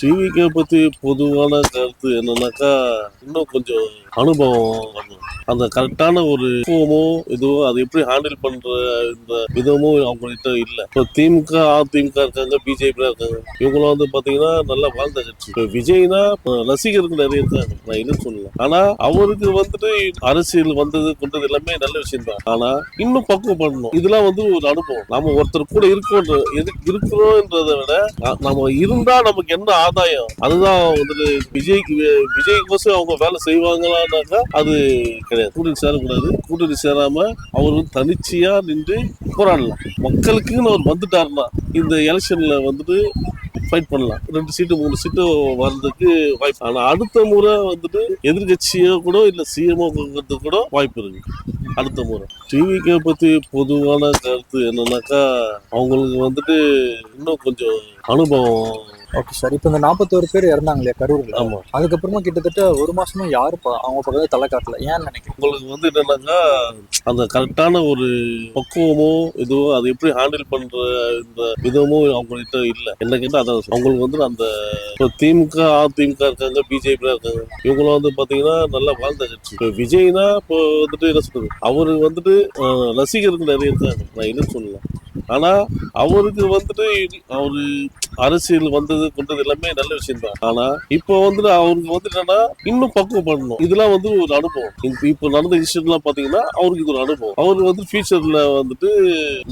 டிவிக்கை பற்றி பொதுவான கருத்து என்னன்னாக்கா இன்னும் கொஞ்சம் அனுபவம் அந்த கரெக்டான ஒரு பக்குவமோ இதுவோ அதை எப்படி ஹேண்டில் பண்ற இந்த விதமும் அவங்ககிட்ட இல்லை. இப்போ திமுக அதிமுக இருக்காங்க பிஜேபி இருக்காங்க. இவங்களாம் வந்து பாத்தீங்கன்னா நல்லா வாழ்ந்த கட்சி. இப்போ விஜய்னா இப்போ ரசிகர்கள் நிறைய இருக்காங்க. நான் என்ன சொல்லலாம் ஆனா அவருக்கு வந்துட்டு அரசியல் வந்தது கொண்டது எல்லாமே நல்ல விஷயம் தான் ஆனா இன்னும் பக்குவப்படணும் இதெல்லாம் வந்து ஒரு அனுபவம். நாம ஒருத்தர் கூட இருக்கோன்ற எது இருக்கிறோன்றதை விட நம்ம இருந்தா நமக்கு என்ன ஆதாயம். அதுதான் வந்துட்டு விஜய்க்கு வே- விஜய்க்கோசம் அவங்க வேலை செய்வாங்களான்னாக்கா அது கிடையாது. கூட்டணி சேரக்கூடாது. கூட்டணி சேராம அவர் வந்து தனிச்சையா நின்று போராடலாம். மக்களுக்குன்னு அவர் வந்துட்டாருன்னா இந்த எலெக்ஷன்ல வந்துட்டு ஃபைட் பண்ணலாம். ரெண்டு சீட்டு மூணு சீட்டு வர்றதுக்கு வாய்ப்பு. ஆனா அடுத்த முறை வந்துட்டு எதிர்கட்சியோ கூட இல்ல சிஎம்ஓ கூட வாய்ப்பு இருக்கு. அடுத்த முறை. டிவிக்கை பத்தி பொதுவான கருத்து என்னன்னாக்கா அவங்களுக்கு வந்துட்டு இன்னும் கொஞ்சம் அனுபவம். ஓகே சார் இப்போ இந்த நாற்பத்தோரு பேர் இறந்தாங்க இல்லையா கரூர்ல? ஆமா. அதுக்கப்புறமா கிட்டத்தட்ட ஒரு மாசமா யாரும் அவங்க பக்கத்துல தலை காட்டல. ஏன்னு நினைக்கிறேன் உங்களுக்கு வந்து என்னன்னாக்கா அந்த கரெக்டான ஒரு பக்குவமோ இதுவோ அதை எப்படி ஹேண்டில் பண்ற இந்த விதமும் அவங்ககிட்ட இல்ல. என்ன கேட்டா அதை அவங்களுக்கு வந்து அந்த இப்போ திமுக அதிமுக இருக்காங்க பிஜேபி இருக்காங்க இவங்களாம் வந்து பார்த்தீங்கன்னா நல்லா வாழ்ந்த கட்சி இப்போ விஜய்னா இப்போ வந்துட்டு என்ன சொல்றது? அவரு வந்துட்டு ரசிகர்கள் நிறைய இருக்காங்க. நான் இல்லைன்னு சொல்லலாம் ஆனால் அவருக்கு வந்துட்டு அவரு அரசியல் வந்தது கொண்டது எல்லாமே நல்ல விஷயம் தான் ஆனா இப்போ வந்துட்டு அவருக்கு வந்து என்னன்னா இன்னும் பக்குவப்படணும் இதெல்லாம் வந்து ஒரு அனுபவம். இப்போ நடந்த இன்சிடென்ட்லாம் பாத்தீங்கன்னா அவருக்கு இது ஒரு அனுபவம். அவர் வந்து ஃபியூச்சர்ல வந்துட்டு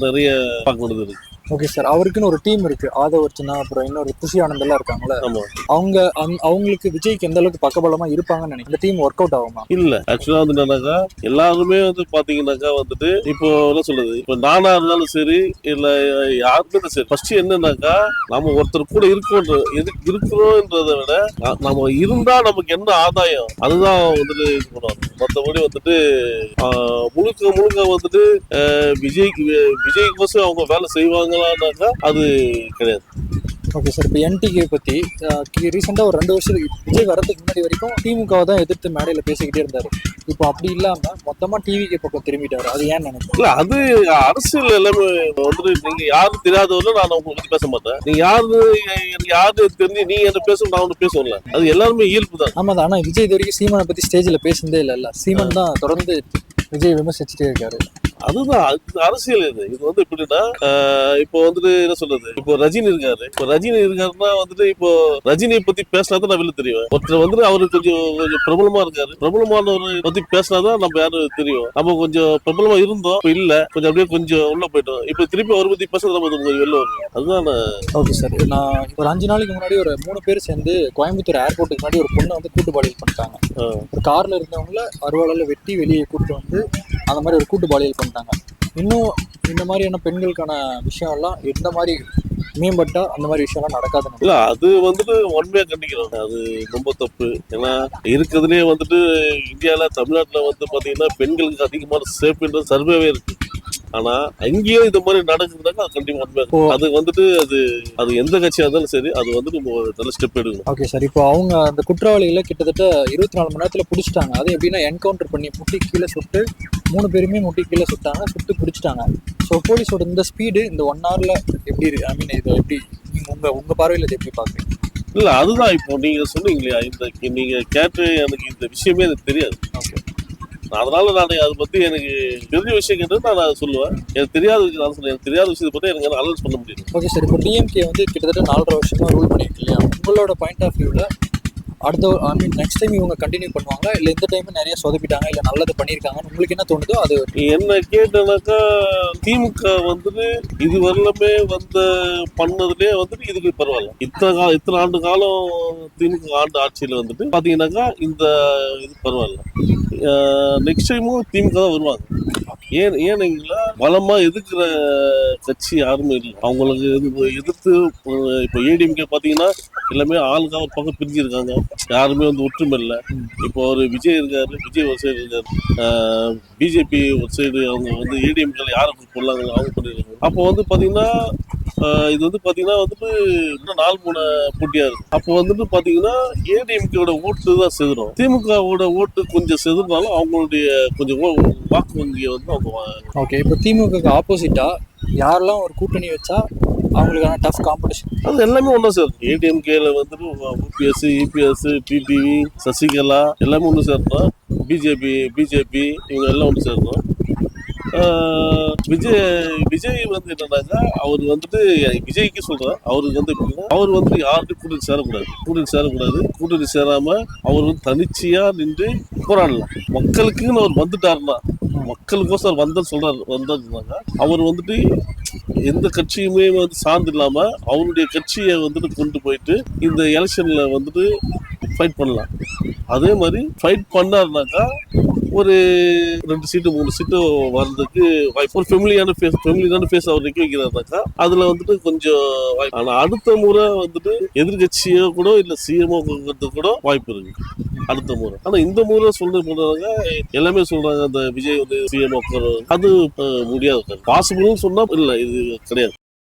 நிறைய பார்க்க வேண்டியது இருக்கு. ஓகே சார் அவருக்குன்னு ஒரு டீம் இருக்கு. ஆதவ அர்ச்சனா அப்புறம் இன்னொரு குஷி ஆனந்த் எல்லாம் இருக்காங்கல்ல. ஆமா. அவங்க அவங்களுக்கு விஜய்க்கு எந்த அளவுக்கு பக்கபலமா இருப்பாங்கன்னு நினைக்கிறேன் இந்த டீம் ஒர்க் அவுட் ஆகுமா? இல்ல. ஆக்சுவலா வந்து என்னன்னாக்கா எல்லாருமே வந்து பாத்தீங்கன்னாக்கா வந்துட்டு இப்போ என்ன சொல்றது? இப்போ நானா இருந்தாலும் சரி இல்ல யாருமே சரி. ஃபர்ஸ்ட் என்னன்னாக்கா நம்ம ஒருத்தர் கூட இருக்கோன்ற எது இருக்கிறோன்றதை விட நம்ம இருந்தா நமக்கு என்ன ஆதாயம்? அதுதான் வந்துட்டு இது பண்ணுவாங்க. மற்றபடி வந்துட்டு முழுக்க முழுக்க வந்துட்டு விஜய்க்கு வே- விஜய்க்கோசம் அவங்க வேலை செய்வாங்களான்னாக்கா அது கிடையாது. ஓகே சார் இப்போ என்டிகே பத்தி ரீசெண்டாக ஒரு ரெண்டு வருஷத்துக்கு விஜய் வரதுக்கு முன்னாடி வரைக்கும் திமுகவை தான் எதிர்த்து மேடையில் பேசிக்கிட்டே இருந்தாரு. இப்போ அப்படி இல்லாம மொத்தமா டிவிக்கு பக்கம் திரும்பிட்டாரு. அது ஏன் நினைக்கிறேன் இல்ல அது அரசியல் எல்லாமே வந்துட்டு நீங்க யாரும் தெரியாதவரை நான் உங்களை பத்தி பேச மாட்டேன். நீங்க யாரு எனக்கு யாரு தெரிஞ்சு நீ என்ன பேசணும் நான் ஒன்று பேசணும்ல அது எல்லாருமே இயல்பு தான். ஆமா ஆனா விஜய் இது வரைக்கும் சீமானை பத்தி ஸ்டேஜ்ல பேசுனதே இல்லைல்ல சீமான் தான் தொடர்ந்து விஜய் விமர்சிச்சுட்டே இருக்காரு. அதுதான் அது அரசியல் இது. இது வந்து எப்படின்னா இப்போ வந்துட்டு என்ன சொல்றது? இப்போ ரஜினி இருக்காரு. இப்போ ரஜினி இருக்காருன்னா வந்துட்டு இப்போ ரஜினியை பத்தி பேசினா தான் நான் வெளில தெரியும் ஒருத்தர் வந்துட்டு அவரு கொஞ்சம் கொஞ்சம் பிரபலமா இருக்காரு. பிரபலமானவரை பத்தி பேசினாதான் நம்ம யாரும் தெரியும். நம்ம கொஞ்சம் பிரபலமா இருந்தோம். இப்போ இல்ல. கொஞ்சம் அப்படியே கொஞ்சம் உள்ள போயிட்டோம். இப்போ திருப்பி அவரை பத்தி பேசுறது நம்ம கொஞ்சம் வெளில வரும் அதுதான் ஓகே சார் நான் ஒரு அஞ்சு நாளைக்கு முன்னாடி ஒரு மூணு பேர் சேர்ந்து கோயம்புத்தூர் ஏர்போர்ட்டுக்கு முன்னாடி ஒரு பொண்ணை வந்து கூட்டு பாலியல் பண்ணிட்டாங்க. ஒரு கார்ல இருந்தவங்கள அருவாளால வெட்டி வெளியே கூட்டு வந்து அந்த மாதிரி ஒரு கூட்டு பாலியல் பண்ணிட்டாங்க. இன்னும் இந்த மாதிரியான பெண்களுக்கான விஷயம் எல்லாம் எந்த மாதிரி மேம்பட்டா அந்த மாதிரி விஷயம்லாம் நடக்காதுன்னு இல்ல அது வந்துட்டு உண்மையா கண்டிக்கிறோம் அது ரொம்ப தப்பு. ஏன்னா இருக்கிறதுலே வந்துட்டு இந்தியால தமிழ்நாட்டுல வந்து பாத்தீங்கன்னா பெண்களுக்கு அதிகமான சேஃப்ன்ற சர்வேவே இருக்கு. ஆனா அங்கேயும் இந்த மாதிரி நடக்குதுனாக்கா அது கண்டிப்பா இருக்கு. அது வந்துட்டு அது அது எந்த கட்சியா இருந்தாலும் சரி அது வந்துட்டு நல்ல ஸ்டெப் எடுக்கணும். ஓகே சார் இப்போ அவங்க அந்த குற்றவாளிகளை கிட்டத்தட்ட இருபத்தி நாலு மணி நேரத்தில் பிடிச்சிட்டாங்க. அது எப்படின்னா என்கவுண்டர் பண்ணி முட்டி கீழே சுட்டு மூணு பேருமே முட்டி கீழே சுட்டாங்க சுட்டு பிடிச்சிட்டாங்க. ஸோ போலீஸோட இந்த ஸ்பீடு இந்த ஒன் ஹவரில் எப்படி ஐ மீன் இது எப்படி நீங்க உங்க உங்க பார்வையில் இது எப்படி பார்க்குறீங்க? இல்ல அதுதான் இப்போ நீங்க சொன்னீங்க இல்லையா இந்த நீங்க கேட்டு எனக்கு இந்த விஷயமே எனக்கு தெரியாது. அதனால நான் அதை பத்தி எனக்கு தெரிஞ்ச விஷயம் கேட்டு நான் அதை சொல்லுவேன். எனக்கு தெரியாத விஷயம் நான் சொல்லுவேன் எனக்கு தெரியாத விஷயத்தை பத்தி எனக்கு அனலைஸ் பண்ண முடியும் ஓகே சார் இப்போ டிஎம்கே வந்து கிட்டத்தட்ட நாலரை வருஷமா ரூல் பண்ணியிருக்கு இல்லையா? உங்களோட பாயிண்ட் ஆஃப் வியூவில் அடுத்த ஐ மீன் நெக்ஸ்ட் டைம் இவங்க கண்டினியூ பண்ணுவாங்களா? இல்லை இந்த டைம் நிறைய சொதப்பிட்டாங்க இல்லை நல்லது பண்ணியிருக்காங்கன்னு உங்களுக்கு என்ன தோணுதோ அது என்ன கேட்டனாக்கா திமுக வந்துட்டு இது வரலமே வந்த பண்ணதுலேயே வந்துட்டு இதுக்கு பரவாயில்ல. இத்தனை காலம் இத்தனை ஆண்டு காலம் திமுக ஆண்டு ஆட்சியில் வந்துட்டு பார்த்தீங்கன்னாக்கா இந்த இது பரவாயில்ல. நெக்ஸ்ட் டைமும் திமுக தான் வருவாங்க. ஏன் ஏன்னீங்களா பலமா எதிர்க்கிற கட்சி யாருமே இல்லை. அவங்களுக்கு எதிர்த்து இப்போ ஏடிஎம்கே பாத்தீங்கன்னா எல்லாமே ஆளுக்காக ஒரு பக்கம் பிரிஞ்சிருக்காங்க. யாருமே வந்து ஒற்றுமை இல்லை. இப்போ ஒரு விஜய் இருக்காரு விஜய் ஒரு சைடு இருக்காரு. பிஜேபி ஒரு சைடு அவங்க வந்து ஏடிஎம்கள் யாரை கொள்ளாங்க அவங்க பண்ணிருக்காங்க. அப்போ வந்து பாத்தீங்கன்னா இது வந்து பாத்தீங்கன்னா வந்துட்டு இன்னும் நாலு மூணு போட்டியா இருக்கு. அப்போ வந்துட்டு பாத்தீங்கன்னா ஏடிஎம்கேட ஓட்டு தான் செதுரும் திமுகவோட ஓட்டு கொஞ்சம் செதுறினாலும் அவங்களுடைய கொஞ்சம் வாக்கு வங்கியை வந்து அவங்க ஓகே இப்போ திமுகக்கு ஆப்போசிட்டா யாரெல்லாம் ஒரு கூட்டணி வச்சா அவங்களுக்கான டஃப் காம்படிஷன் அது எல்லாமே ஒன்றா சார் ஏடிஎம்கேல வந்துட்டு யூபிஎஸ் இபிஎஸ் டிடிவி சசிகலா எல்லாமே ஒன்று சேர்ந்தோம் பிஜேபி பிஜேபி இவங்க எல்லாம் ஒன்று ஆஹ் விஜய் விஜய் வந்து என்னன்னாக்கா அவர் வந்துட்டு விஜய்க்கு சொல்றேன் அவருக்கு வந்து எப்படின்னா அவர் வந்து யாருக்கும் கூட்டணி சேரக்கூடாது. கூட்டணி சேரக்கூடாது. கூட்டணி சேராம அவர் வந்து தனிச்சையா நின்று போராடலாம். மக்களுக்குன்னு அவர் வந்துட்டாருன்னா மக்களுக்கோசம் அவர் வந்தன்னு சொல்றாரு வந்தாருனாங்க அவர் வந்துட்டு எந்த கட்சியுமே வந்து சார்ந்து இல்லாம அவருடைய கட்சியை வந்துட்டு கொண்டு போயிட்டு இந்த எலெக்ஷன்ல வந்துட்டு ஃபைட் பண்ணலாம். அதே மாதிரி ஃபைட் பண்ணாருனாக்கா ஒரு ரெண்டு சீட்டு மூணு சீட்டு வர்றதுக்கு வாய்ப்பு. ஒரு ஃபெமிலியான ஃபேஸ் ஃபெமிலியான ஃபேஸ் அவர் நிற்க வைக்கிறாருனாக்கா அதில் வந்துட்டு கொஞ்சம் வாய்ப்பு. ஆனால் அடுத்த முறை வந்துட்டு எதிர்கட்சியோ கூட இல்லை சிஎம்ஓ கூட வாய்ப்பு இருக்கு. அடுத்த முறை. ஆனா இந்த முறை சொல்ற போனாங்க எல்லாமே சொல்றாங்க அந்த விஜய் வந்து சிஎம் அது முடியாது. பாசிபிள்னு சொன்னா இல்ல இது கிடையாது.